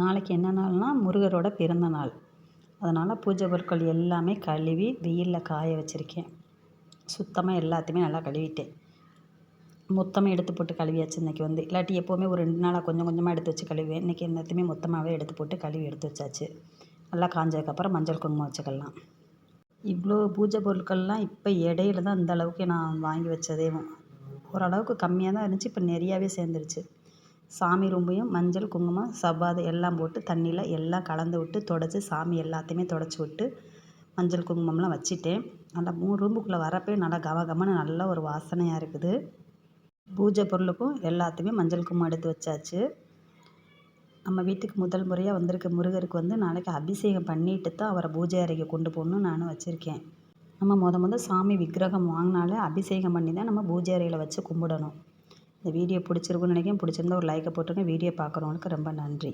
நாளைக்கு என்ன நாள்னால் முருகரோட பிறந்த நாள். அதனால் பூஜை பொருட்கள் எல்லாமே கழுவி வெயிலில் காய வச்சுருக்கேன். சுத்தமாக எல்லாத்தையுமே நல்லா கழுவிட்டேன். மொத்தமாக எடுத்து போட்டு கழுவியாச்சு இன்றைக்கி வந்து. இல்லாட்டி எப்போவுமே ஒரு ரெண்டு நாளாக கொஞ்சம் கொஞ்சமாக எடுத்து வச்சு கழுவேன் இன்றைக்கி எல்லாத்தையுமே மொத்தமாகவே எடுத்து போட்டு கழுவி எடுத்து வச்சாச்சு. நல்லா காஞ்சதுக்கப்புறம் மஞ்சள் குங்குமம் வச்சுக்கலாம். இவ்வளோ பூஜை பொருட்கள்லாம் இப்போ இடையில தான் இந்த அளவுக்கு நான் வாங்கி வச்சதேவும் ஓரளவுக்கு கம்மியாக தான் இருந்துச்சு. இப்போ நிறையாவே சேர்ந்துருச்சு. சாமி ரூம்பையும் மஞ்சள் குங்குமம் சவ்வாது எல்லாம் போட்டு தண்ணியில் எல்லாம் கலந்து விட்டு தொடச்சி சாமி எல்லாத்தையுமே தொடச்சி விட்டு மஞ்சள் குங்குமம்லாம் வச்சுட்டேன். நல்லா மூணு ரூமுக்குள்ளே வரப்பே நல்லா கம கமன்னு நல்ல ஒரு வாசனையாக இருக்குது. பூஜை பொருளுக்கும் எல்லாத்தையுமே மஞ்சள் குங்குமம் எடுத்து வச்சாச்சு. நம்ம வீட்டுக்கு முதல் முறையாக வந்திருக்க முருகருக்கு வந்து நாளைக்கு அபிஷேகம் பண்ணிட்டு தான் அவரை பூஜை அறைக்கு கொண்டு போகணுன்னு நானும் வச்சுருக்கேன். நம்ம முத முத சாமி விக்கிரகம் வாங்கினாலே அபிஷேகம் பண்ணி தான் நம்ம பூஜை அறையில் வச்சு கும்பிடணும். இந்த வீடியோ பிடிச்சிருக்குன்னு நினைக்கிறேன். பிடிச்சிருந்தா ஒரு லைக்கை போட்டுருங்க வீடியோ பார்க்குறவங்களுக்கு ரொம்ப நன்றி.